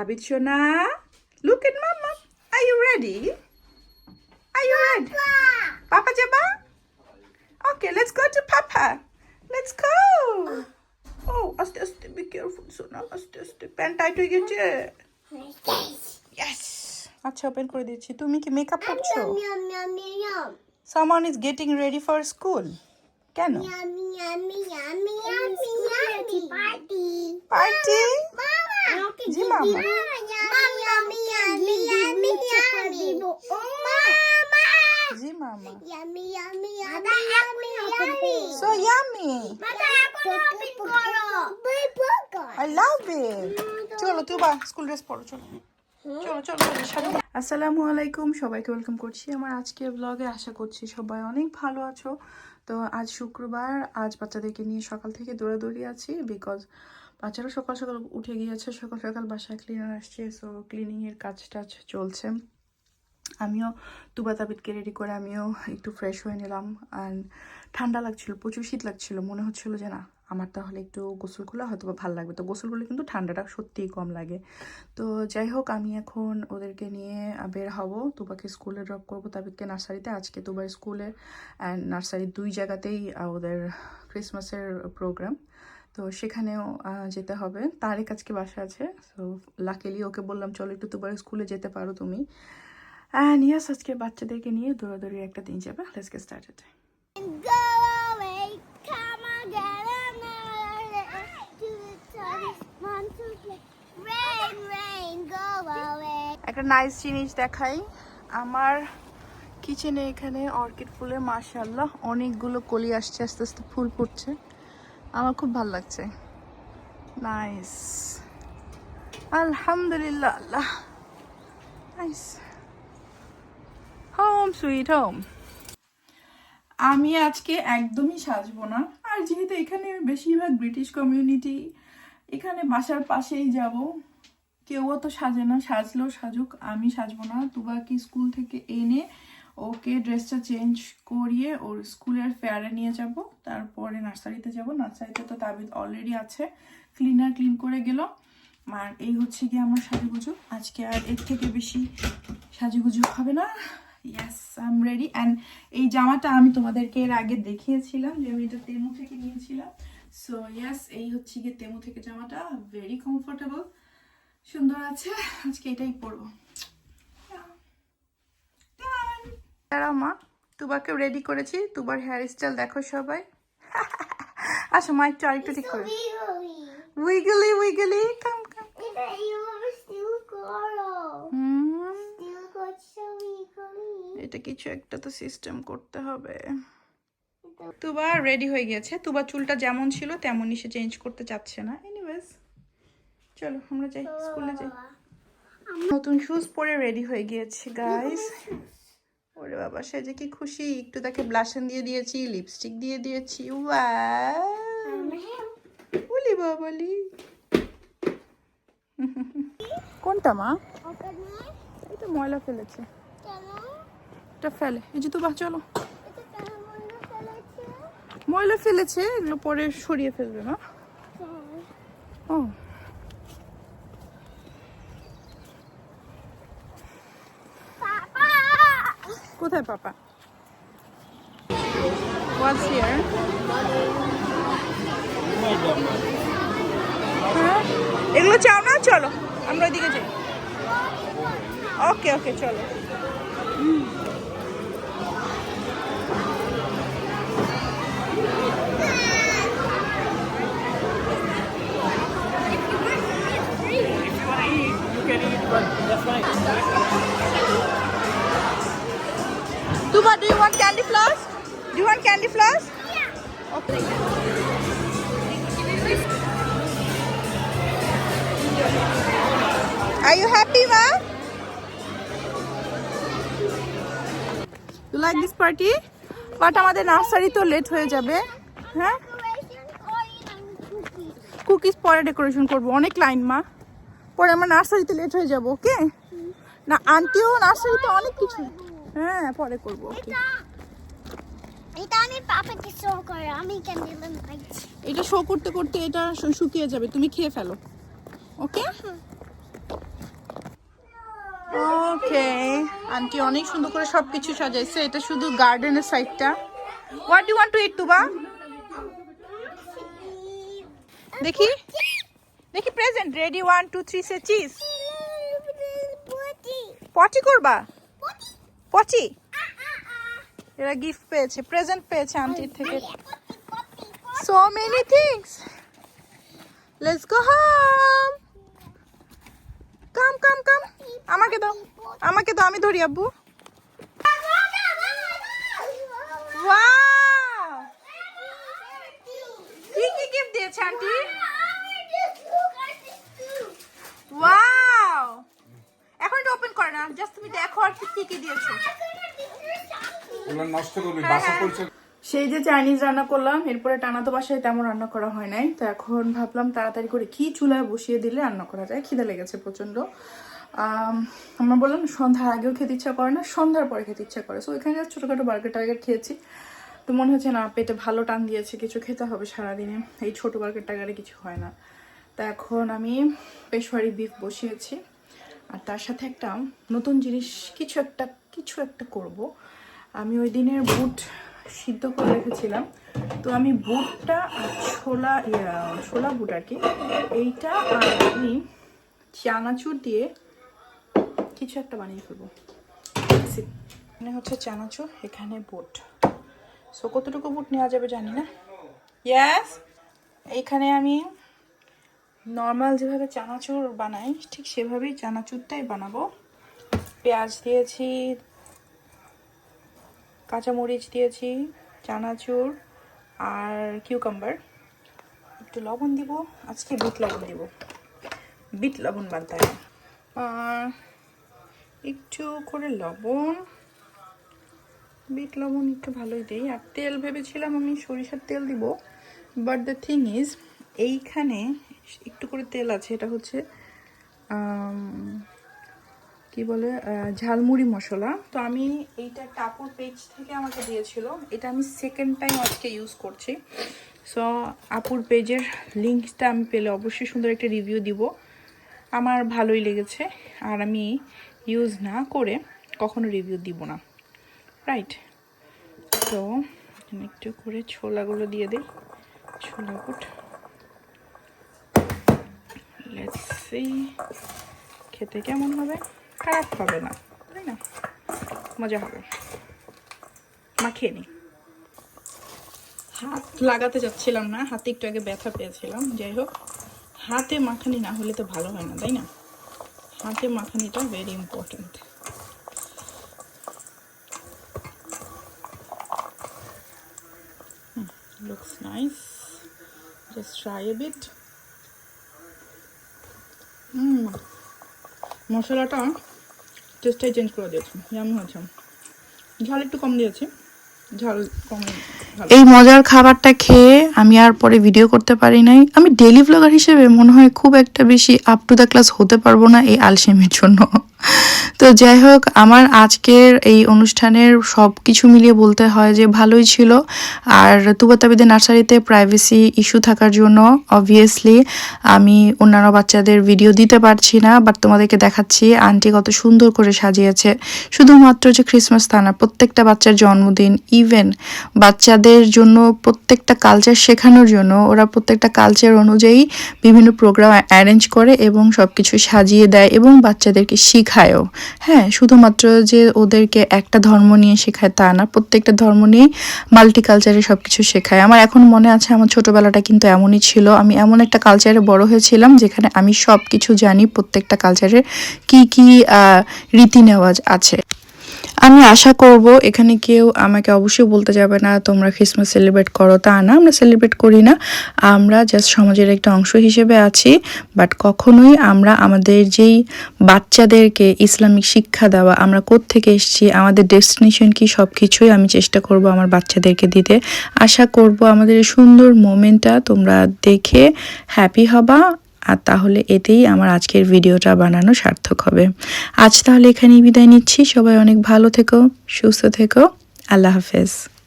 Abid Shona, look at Mama. Are you ready? Are you ready? Papa Jabba? Okay, let's go to Papa. Let's go. Oh, aste aste, be careful, Sona. Aste aste. Pen tight হয়ে গেছে। Yes. আচ্ছা open করে দিচ্ছি তুমি কি makeup করছো Yum, yum, yum, yum. Someone is getting ready for school can Yummy, yummy, yummy, yummy, yummy. Party. জি মামা. জি মামা. So yummy. I love it চলো তুই বা স্কুল ড্রেস পরো চলো। চলো চলো চলো, আসসালামু আলাইকুম সবাইকে ওয়েলকাম করছি আমার আজকে ব্লগে আশা করছি সবাই অনেক ভালো আছো। তো আজ শুক্রবার, আজ বাচ্চাদেরকে নিয়ে সকাল থেকে দৌড়াদৌড়ি আছি বিকজ বাচ্চারা সকাল সকাল উঠে গিয়েছে, সকাল সকাল বাসায় ক্লিনার আসছে সো ক্লিনিংয়ের কাজ টাজ চলছে। আমিও তুবা তাবিদকে রেডি করে আমিও একটু ফ্রেশ হয়ে নিলাম। অ্যান্ড ঠান্ডা লাগছিল, প্রচুর শীত লাগছিল, মনে হচ্ছিল যে না আমার তাহলে একটু গোসল করলে হয়তো ভালো লাগবে। তো গোসল করলে কিন্তু ঠান্ডাটা সত্যিই কম লাগে। তো যাই হোক, আমি এখন ওদেরকে নিয়ে বের হব। তুবাকে স্কুলে ড্রপ করব। তাবিদকে নার্সারিতে। আজকে তুবার স্কুলে অ্যান্ড নার্সারি দুই জায়গাতেই ওদের ক্রিসমাসের প্রোগ্রাম তো সেখানেও যেতে হবে। তারই আজকে বাসা আছে। সো লাকিলি ওকে বললাম, চলো একটু তোমার স্কুলে যেতে পারো তুমি। অ্যান্ড ইয়াস আজকে বাচ্চাদেরকে নিয়ে দৌড়াদৌড়ি একটা দিন যাবে। গেট স্টার্টেড একটা নাইস জিনিস দেখাই। আমার কিচেনে এখানে অর্কিড ফুলের মাশাল্লাহ অনেকগুলো কলি আসছে, আস্তে আস্তে ফুল ফুটছে। আমার খুব ভালো লাগছে। নাইস আলহামদুলিল্লাহ, আল্লাহ। নাইস হোম সুইট হোম আমি আজকে একদমই সাজবো না। আর যেহেতু এখানে বেশিরভাগ ব্রিটিশ কমিউনিটি এখানে বাসার পাশেই যাব। কেউ তো সাজে না, সাজলেও সাজুক, আমি সাজবো না। তুবাকে স্কুল থেকে এনে ওকে ড্রেসটা চেঞ্জ করিয়ে ওর স্কুলের ফেয়ারে নিয়ে যাব, তারপরে নার্সারিতে যাব। নার্সারিতে তো তাবিদ অলরেডি আছে ক্লিনার ক্লিন করে গেল। আর এই হচ্ছে গিয়ে আমার সাজুগুজু। আজকে আর এর থেকে বেশি সাজুগুজু হবে না। Yes I am ready and এই জামাটা আমি তোমাদেরকে এর আগে দেখিয়েছিলাম যে আমি এটা তেমু থেকে নিয়েছিলাম। সো ইয়াস এই হচ্ছে গিয়ে তেমু থেকে জামাটা। ভেরি কমফোর্টেবল সুন্দর আছে আজকে এটাই পরবো। দাঁড়াও মা তুবাকে রেডি করেছি। তুবার হেয়ার স্টাইল দেখো সবাই। আচ্ছা মা একটু আরেকটু ঠিক করে. Wiggly wiggly come come. এটা কিছু একটা তো সিস্টেম করতে হবে। তুবা রেডি হয়ে গেছে। তুবা চুলটা যেমন ছিল তেমনই সে চেঞ্জ করতে চাচ্ছে না। চলো আমরা যাই স্কুলে যাই। নতুন শুজ পরে রেডি হয়ে গিয়েছে গাইস ওরে বাবা সে যে কি খুশি। একটু তাকে ব্লাশন দিয়ে দিয়েছি লিপস্টিক দিয়ে দিয়েছি। বলি বাবালি কোনটা মা? তো ময়লা ফেলেছে। এটা ফেলে। এই যে তো বা চলো। এটা? ময়লা ফেলেছে? এগুলো পরে সরিয়ে ফেলবে না ও। কোথায় পাপা? What's here? হ্যাঁ। এগুলো চাও না চলো, আমরা ওইদিকে যাই। ওকে ওকে চলো। Tuba, do you want candy floss? Do you want candy floss? Yeah. Okay. Are you happy, ma? You like this party? But আমাদের নার্সারি তো লেট হয়ে যাবে হ্যাঁ. কুকিজ পরে ডেকোরেশন করব অনেক লাইন মা পরে আমরা নার্সারিতে লেট হয়ে যাব ওকে না আন্টিও নার্সারিতে অনেক কিছু হ্যাঁ পরে করব এটা আমি পাপাকে শো করে আমি ক্যান্ডেল এটা শো করতে করতে এটা শুকিয়ে যাবে তুমি খেয়ে ফেলো ওকে? ওকে আন্টি অনেক সুন্দর করে সবকিছু সাজাইছে এটা শুধু গার্ডেনের সাইডটা what you want to eat টুবা দেখি দেখি present ready one two three say cheese potty করবা? পটি এরা গিফট পেয়েছে প্রেজেন্ট পেয়েছে আন্টির থেকে। So many things let's go home come come come আমাকে দাও আমাকে দাও, আমি ধরি আব্বু ওয়াও কি কি গিফট দিয়েছে আন্টি ওয়াও এখন এটা ওপেন করে না জাস্ট তুমি দেখো আর কি কি কি দিয়েছে এগুলো নষ্ট করবি বাসা পরিচয় সেই যে চাইনিজ রান্না করলাম এরপরে টানা তো বাসায় তেমন রান্না করা হয় নাই। তো এখন ভাবলাম তাড়াতাড়ি করে কি চুলায় বসিয়ে দিলে রান্না করা যায়? খিদে লেগেছে প্রচণ্ড আমরা বললাম সন্ধ্যার আগেও খেতে ইচ্ছা করে না সন্ধ্যার পরে খেতে ইচ্ছা করে। সো এখানে just ছোটোখাটো বার্গার টার্গার খেয়েছি। তো মনে হচ্ছে না পেটে ভালো টান দিয়েছে কিছু খেতে হবে সারাদিনে। এই ছোটো বার্গার টার্গারে কিছু হয় না। তা এখন আমি পেশোয়ারি বিফ বসিয়েছি। আর তার সাথে একটা নতুন জিনিস কিছু একটা কিছু একটা করব। আমি ওই দিনের বুট সিদ্ধ করে রেখেছিলাম। তো আমি বুটটা আর ছোলা ছোলা বুট আর কি, এইটা আর আমি চানাচুর দিয়ে কিছু একটা বানিয়ে ফেলব। এখানে হচ্ছে চানাচুর, এখানে বুট। সো কতটুকু বুট নেওয়া যাবে জানি না। ইয়াস এইখানে আমি নর্মাল যেভাবে চানাচুর বানাই, ঠিক সেভাবেই চানাচুরটাই বানাবো। পেঁয়াজ দিয়েছি কাঁচামরিচ দিয়েছি, চানাচুর আর কিউকাম্বার একটু লবণ দিব, আজকে বিট লবণ দিব। বিট লবণ বানতে হয় আর একটু করে লবণ। বিট লবণ একটু ভালোই দিই। আর তেল ভেবেছিলাম আমি সরিষার তেল দিব বাট দ্য থিং ইজ এইখানে একটু করে তেল আছে, এটা হচ্ছে কি বলে ঝালমুড়ি মশলা। তো আমি এইটা টাপুর পেজ থেকে আমাকে দিয়েছিল। এটা আমি সেকেন্ড টাইম আজকে ইউজ করছি। সো আপুর পেজের লিঙ্কটা আমি পেলে অবশ্যই সুন্দর একটা রিভিউ দিব। আমার ভালোই লেগেছে। আর আমি ইউজ না করে কখনো রিভিউ দিব না। রাইট তো একটু করে ছোলাগুলো দিয়ে দিই। ছোলা সি খেতে কেমন হবে? খারাপ হবে না, তাই না? মজা হবে। মাখিয়ে নিই হাত লাগাতে যাচ্ছিলাম না, হাতে একটু আগে ব্যথা পেয়েছিলাম, যাই হোক। হাতে মাখানি না হলে তো ভালো হয় না, তাই না? হাতে মাখানিটা very important looks nice just try a bit মশলাটা টেস্টটাই চেঞ্জ করে দিয়েছি। যেমন হয়েছে ঝাল একটু কম দিয়েছি ঝাল কম এই মজার খাবারটা খেয়ে আমি আর পরে ভিডিও করতে পারি নাই। আমি ডেলি ব্লগার হিসেবে মনে হয় খুব একটা বেশি আপ টু দ্য ক্লাস হতে পারব না এই আলসেমের জন্য। তো যাই হোক, আমার আজকের এই অনুষ্ঠানের সব কিছু মিলিয়ে বলতে হয় যে ভালোই ছিল। আর তুবাতাবিদের নার্সারিতে প্রাইভেসি ইস্যু থাকার জন্য অবভিয়াসলি আমি অন্যান্য বাচ্চাদের ভিডিও দিতে পারছি না বাট তোমাদেরকে দেখাচ্ছি, আন্টি কত সুন্দর করে সাজিয়েছে। শুধুমাত্র যে ক্রিসমাস তা না, প্রত্যেকটা বাচ্চার জন্মদিন ইভেন বাচ্চাদের জন্য প্রত্যেকটা কালচার শেখানোর জন্য ওরা প্রত্যেকটা কালচার অনুযায়ী বিভিন্ন প্রোগ্রাম অ্যারেঞ্জ করে এবং সব কিছু সাজিয়ে দেয় এবং বাচ্চাদেরকে শিখায়ও। হ্যাঁ শুধুমাত্র যে ওদেরকে একটা ধর্ম নিয়ে শেখায় তা না, প্রত্যেকটা ধর্ম নিয়েই মাল্টি কালচারে সব কিছু শেখায়। আমার এখন মনে আছে আমার ছোটোবেলাটা কিন্তু এমনই ছিল। আমি এমন একটা কালচারে বড় হয়েছিলাম যেখানে আমি সব কিছু জানি, প্রত্যেকটা কালচারের কি কি রীতি নেওয়াজ আছে। আমি আশা করব এখানে কেউ আমাকে অবশ্যই বলতে যাবে না, তোমরা ক্রিসমাস সেলিব্রেট করো। তা না, আমরা সেলিব্রেট করি না। আমরা জাস্ট সমাজের একটা অংশ হিসেবে আছি বাট কখনোই আমরা আমাদের যেই বাচ্চাদেরকে ইসলামিক শিক্ষা দেওয়া, আমরা থেকে এসেছি, আমাদের ডেস্টিনেশন কি সব কিছুই আমি চেষ্টা করব আমার বাচ্চাদেরকে দিতে। আশা করব আমাদের সুন্দর মোমেন্টটা তোমরা দেখে হ্যাপি হবা। আর তাহলে এতেই আমার আজকের ভিডিওটা বানানো সার্থক হবে। আজ তাহলে এখানেই বিদায় নিচ্ছি। সবাই অনেক ভালো থেকো, সুস্থ থেকো। আল্লাহ হাফেজ।